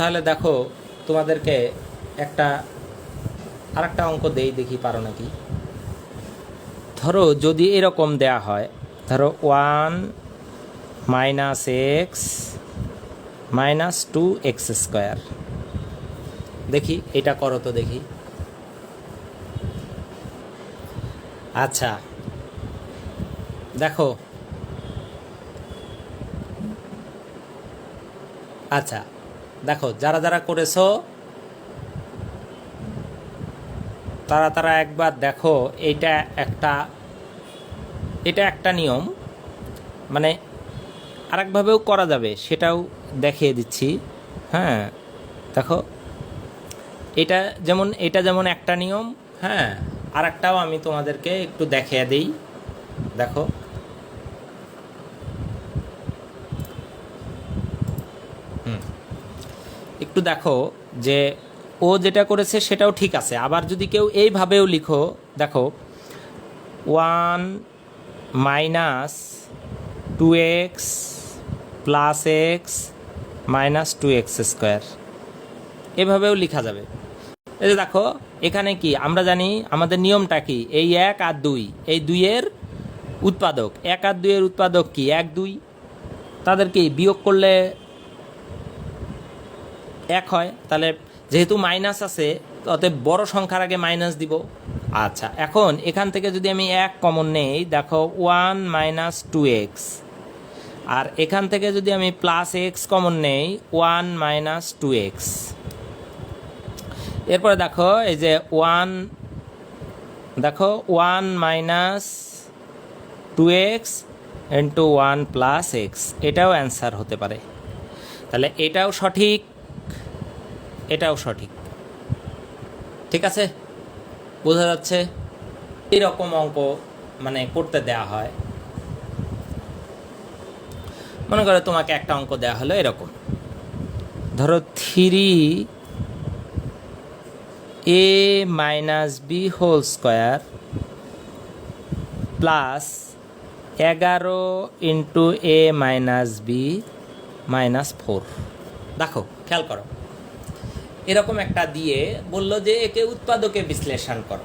তাহলে দেখো, তোমাদেরকে একটা, আরেকটা অঙ্ক দেই, দেখি পারো নাকি? ধরো যদি এরকম দেয়া হয়, ধরো one minus X minus two X square. দেখি, এটা করো তো দেখি। আচ্ছা দেখো। আচ্ছা দেখো, যারা যারা করেছ, তারা তারা একবার দেখো এটা একটা এটা একটা নিয়ম। মানে আরেকভাবেও করা যাবে, সেটাও দেখিয়ে দিচ্ছি। হ্যাঁ দেখো, এটা যেমন এটা যেমন একটা নিয়ম হ্যাঁ আর একটাও আমি তোমাদেরকে একটু দেখিয়ে দিই। দেখো একটু দেখো যে ও যেটা করেছে সেটাও ঠিক আছে। আবার যদি কেউ এইভাবেও লিখো, দেখো, one minus two X plus X minus two X square. এভাবেও লেখা যাবে। এই যে দেখো, এখানে কি? আমরা জানি আমাদের নিয়মটা কি? এই এক আর দুই, এই দুইয়ের উৎপাদক। এক আর দুইয়ের উৎপাদক কি? এক, দুই। তাদের কি বিয়োগ করলে এক হয়, তাহলে যেহেতু মাইনাস আছে, অতএব বড় সংখ্যার আগে মাইনাস দিব। আচ্ছা এখন এখান থেকে যদি আমি এক কমন নেই, দেখো ওয়ান মাইনাস টু এক্স আর এখান থেকে যদি আমি প্লাস এক্স কমন নেই ওয়ান মাইনাস টু এক্স এরপরে দেখো, এই যে ওয়ান দেখো one minus two X into one plus X এটাও অ্যান্সার হতে পারে। তাহলে এটাও সঠিক। এটাও সঠিক। ঠিক আছে? বোঝা যাচ্ছে? এরকম অঙ্ক মানে করতে দেয়া হয়। মনে করো তোমাকে একটা অঙ্ক দেওয়া হলো এরকম। ধরো three A minus B whole square plus এগারো into A minus B minus four. দেখো, খেয়াল করো। এরকম একটা দিয়ে বলল যে একে উৎপাদকে বিশ্লেষণ করো।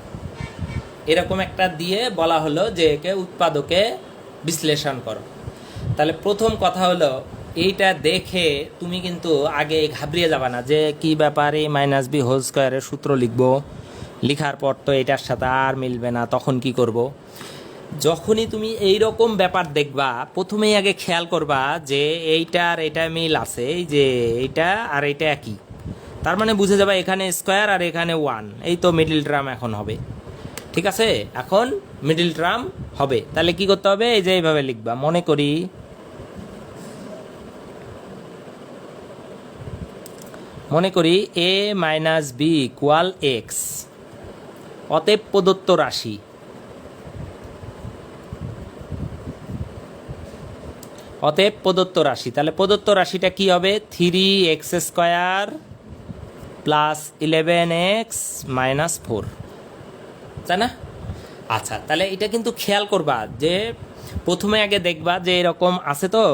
এরকম একটা দিয়ে বলা হলো যে একে উৎপাদকে বিশ্লেষণ করো। তাহলে প্রথম কথা হলো, এইটা দেখে তুমি কিন্তু আগে ঘাবড়িয়ে যাবা না যে কি ব্যাপারে মাইনাস বি হোল স্কোয়ারের সূত্র লিখব। লিখার পর তো এটার সাথে আর মিলবে না, তখন কি করব। যখনই তুমি এই রকম ব্যাপার দেখবা, প্রথমেই আগে খেয়াল করবা যে এইটার এটা মিল আছে, এই যে এইটা আর এটা একই। তার মানে বুঝে যাবে এখানে স্কোয়ার আর এখানে ওয়ান এই তো মিডিল ট্রাম এখন হবে। ঠিক আছে? এখন মিডিল ট্রাম হবে। তাহলে কি করতে হবে? এই যে এইভাবে লিখবা। মনে করি মনে করি A minus B equal X অতএব প্রদত্ত রাশি। অতএব প্রদত্ত রাশি। তাহলে প্রদত্ত রাশিটা কি হবে? Three X square plus eleven X minus four তাই না? আচ্ছা তাহলে এটা কিন্তু খেয়াল করবা যে প্রথমে আগে দেখবা যে এরকম আছে তো।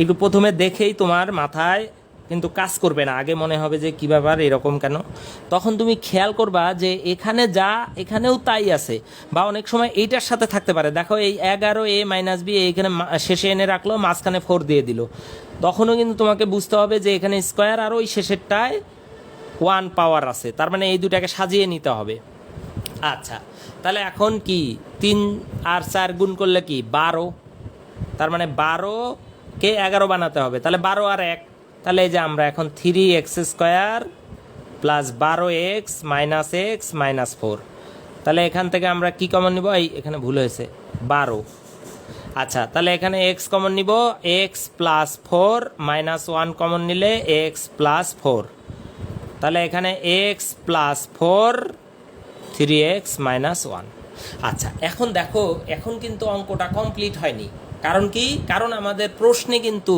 একটু প্রথমে দেখেই তোমার মাথায় কিন্তু কাজ করবে না। আগে মনে হবে যে কী ব্যাপার, এরকম কেন? তখন তুমি খেয়াল করবা যে এখানে যা, এখানেও তাই আছে। বা অনেক সময় এইটার সাথে থাকতে পারে। দেখো এই এগারো এ মাইনাস বি এইখানে শেষে এনে রাখল, মাঝখানে ফোর দিয়ে দিল। তখনও কিন্তু তোমাকে বুঝতে হবে যে এখানে স্কোয়ার আর ওই শেষেরটায় ওয়ান পাওয়ার আছে। তার মানে এই দুটাকে সাজিয়ে নিতে হবে। আচ্ছা তাহলে এখন কি তিন আর চার গুণ করলে কি বারো? তার মানে বারোকে এগারো বানাতে হবে। তাহলে বারো আর এক, তাহলে এই যে আমরা এখন থ্রি এক্স স্কোয়ার প্লাস বারো X minus X minus four তাহলে এখান থেকে আমরা কি কমন নিব? এই এখানে ভুল হয়েছে, বারো। আচ্ছা তাহলে এখানে এক্স কমন নিব X plus four minus one common নিলে এক্স প্লাস ফোর তাহলে এখানে X plus four three X minus one আচ্ছা এখন দেখো, এখন কিন্তু অঙ্কটা কমপ্লিট হয়নি। কারণ কি? কারণ আমাদের প্রশ্নে কিন্তু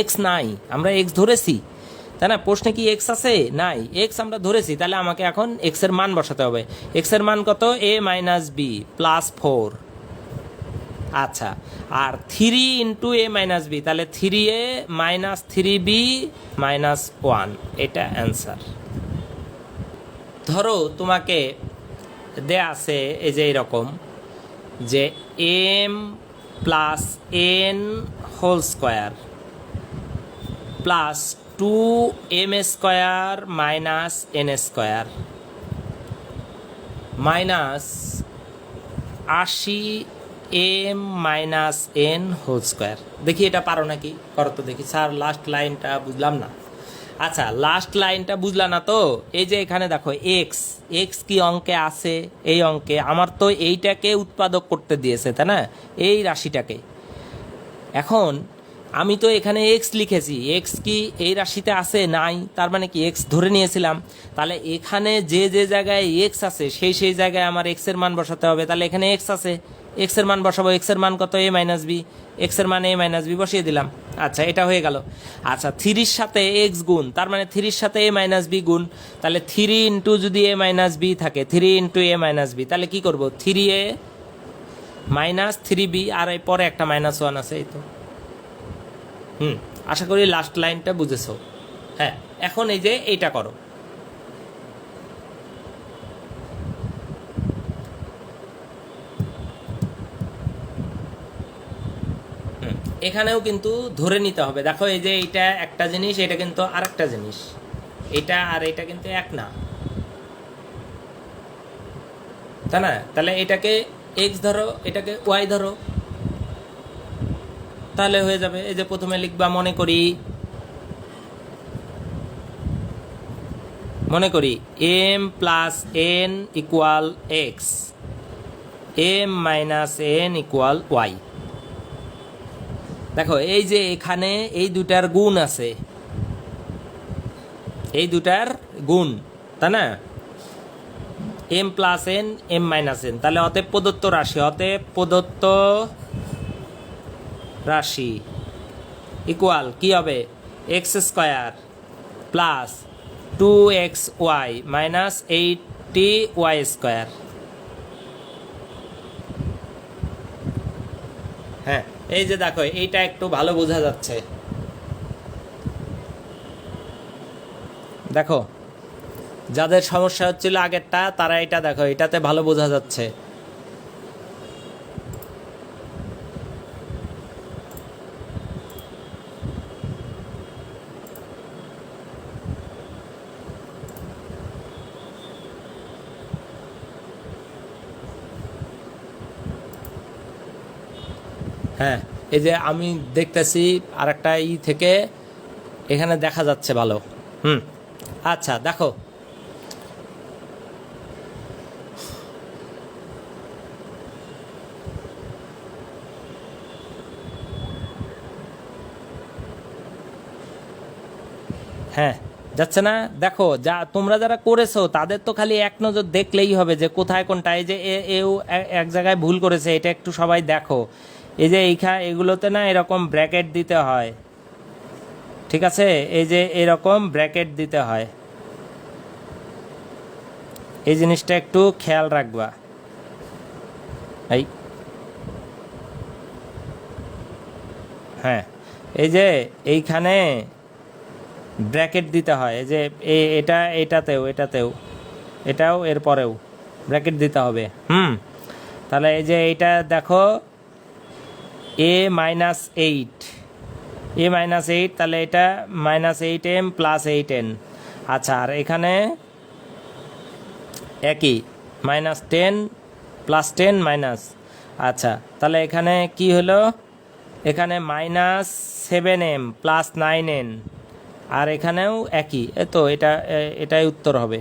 এক্স নাই। আমরা এক্স ধরেছি। তাই না? প্রশ্নে কি এক্স আছে? নাই। এক্স আমরা ধরেছি। তাহলে আমাকে এখন এক্সের মান বসাতে হবে। এক্সের মান কত? A minus B plus four আচ্ছা আর three into A minus B তাহলে three A minus three B minus one এটা অ্যান্সার ধরো তোমাকে দেয়া আছে এই যে এরকম, যে M plus N whole square plus two M square minus N square minus আশি M minus N whole square দেখি এটা পারো নাকি? করো তো দেখি। স্যার লাস্ট লাইনটা বুঝলাম না। আচ্ছা লাস্ট লাইনটা বুঝলা না তো? এই যে এখানে দেখো এক্স এক্স কি অঙ্কে আছে? এই অঙ্কে। আমার তো এইটাকে উৎপাদক করতে দিয়েছে, তাই না? এই রাশিটাকে। এখন আমি তো এখানে এক্স লিখেছি। এক্স কি এই রাশিতে আছে? নাই। তার মানে কি এক্স ধরে নিয়েছিলাম। তাহলে এখানে যে যে জায়গায় এক্স আছে, সেই সেই জায়গায় আমার এক্সের মান বসাতে হবে। তাহলে এখানে এক্স আছে। এক্সের মান বসাবো। এক্সের মান কত? এ মাইনাস বি এক্সের মান এ মাইনাস বি বসিয়ে দিলাম। আচ্ছা এটা হয়ে গেল। আচ্ছা থ্রির সাথে এক্স গুণ, তার মানে থ্রির সাথে এ মাইনাস বি গুণ, তাহলে থ্রি ইন্টু যদি এ মাইনাস বি থাকে, three into A minus B তাহলে কি করব? Three A minus three B আর এই পরে একটা মাইনাস ওয়ান আছে, এই তো। হুম। আশা করি লাস্ট লাইনটা বুঝেছ। হ্যাঁ এখন এই যে এইটা করো। এখানেও কিন্তু ধরে নিতে হবে। দেখো এই যে এইটা একটা জিনিস, এটা কিন্তু আরেকটা জিনিস। এটা আর এটা কিন্তু এক না। তাই না? তাহলে এটাকে এক্স ধরো, এটাকে ওয়াই ধরো। তাহলে হয়ে যাবে। এই যে প্রথমে লিখবা, মনে করি মনে করি M plus N equal X M minus N equal Y দেখো, এই যে এখানে এই দুটার গুণ আছে। এই দুটার গুণ, তাই না? M plus N M minus N তাহলে অতএব প্রদত্ত রাশি, অতএব প্রদত্ত রাশি ইকুয়াল কি হবে? X square plus two x y minus eighty y square হ্যাঁ এই যে দেখো, এইটা একটু ভালো বোঝা যাচ্ছে। দেখো, যাদের সমস্যা হচ্ছিল আগেরটা, তারা এটা দেখো, এটাতে ভালো বোঝা যাচ্ছে। হ্যাঁ এই যে আমি দেখতেছি আর একটা ই থেকে এখানে দেখা যাচ্ছে ভালো। হুম আচ্ছা দেখো। হ্যাঁ যাচ্ছে না? দেখো, যা তোমরা যারা করেছ, তাদের তো খালি এক নজর দেখলেই হবে যে কোথায় কোনটা এই যে এ- এক জায়গায় ভুল করেছে, এটা একটু সবাই দেখো। এই যে এইখা, এগুলোতে না এরকম ব্র্যাকেট দিতে হয়। ঠিক আছে? এই যে এরকম ব্র্যাকেট দিতে হয়। এই জিনিসটা একটু খেয়াল রাখবা। এই। হ্যাঁ এই যে এইখানে ব্র্যাকেট দিতে হয়। এই যে এটা, এটাতেও এটাতেও, এটাও, এরপরেও ব্র্যাকেট দিতে হবে। হুম, তাহলে এই যে এইটা দেখো a minus eight a minus eight তাহলে এটা minus eight m plus eight n আচ্ছা আর এখানে একই। Minus ten plus ten minus আচ্ছা তাহলে এখানে কি হলো? এখানে minus seven m plus nine n আর এখানেও একই। তো এটা এটাই উত্তর হবে।